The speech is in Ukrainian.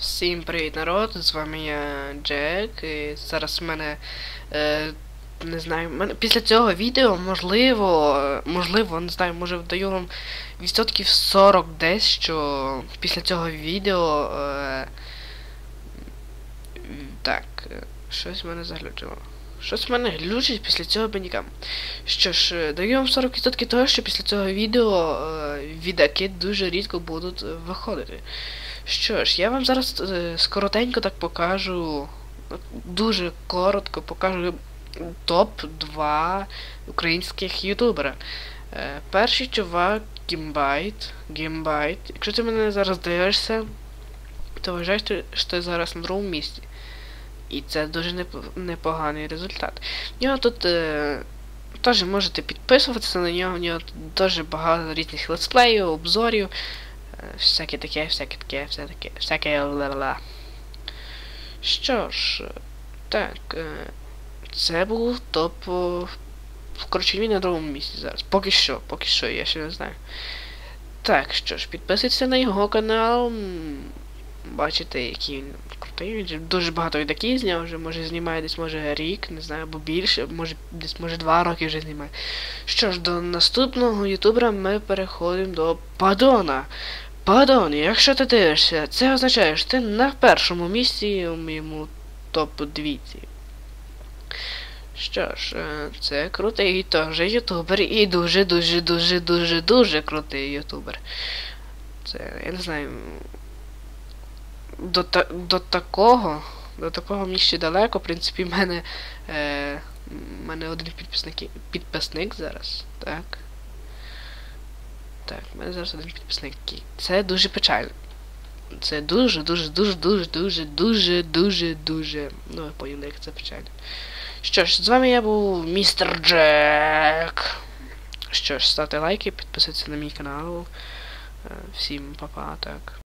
Всім привіт, народ! З вами я Джек. І зараз в мене. Е, не знаю, мене після цього відео, можливо, можливо, не знаю, може даю вам відсотків 40 десь, що після цього відео. Е, так, е, щось в мене заглючило. Щось в мене глючить після цього бенікам. Що ж, е, даю вам 40% того, що після цього відео е, відаки дуже рідко будуть е, виходити. Що ж, я вам зараз е, скоротенько так покажу. Дуже коротко покажу топ-2 українських ютубера. Е, перший чувак Гімбайт. Гімбайт. Якщо ти мене зараз дивишся, то вважай, що ти зараз на другому місці. І це дуже непоганий результат. В нього тут е, теж можете підписуватися на нього, в нього дуже багато різних летсплеїв, обзорів. Е, Всяке таке, всяке таке, все таке, всяке ла-ла. Що ж, е, так, е, це був топ. о, Коротше, він на другому місці зараз. Поки що, поки що, я ще не знаю. Так, що ж, підписуйтеся на його канал. Бачите, який він крутий. Дуже багато відаків зняв, вже може знімає десь може рік, не знаю, або більше, може десь може два роки вже знімає. Що ж, до наступного ютубера ми переходимо до Падона. Падон, якщо ти дивишся, це означає, що ти на першому місці у моєму топ двійці. Що ж, е, це крутий теж ютубер і дуже, дуже, дуже, дуже, дуже крутий ютубер. Це, я не знаю. До, та, до такого. До такого ще далеко, в принципі, в мене. Е, мене один підписник, підписник зараз, так. Так, в мене зараз один підписник. Це дуже печально. Це дуже, дуже, дуже, дуже, дуже, дуже, дуже, дуже. Ну, ви поняли, як це печально. Що ж, з вами я був містер Джек. Що ж, ставте лайки, підписуйтесь на мій канал. Е, Всім па-па, так.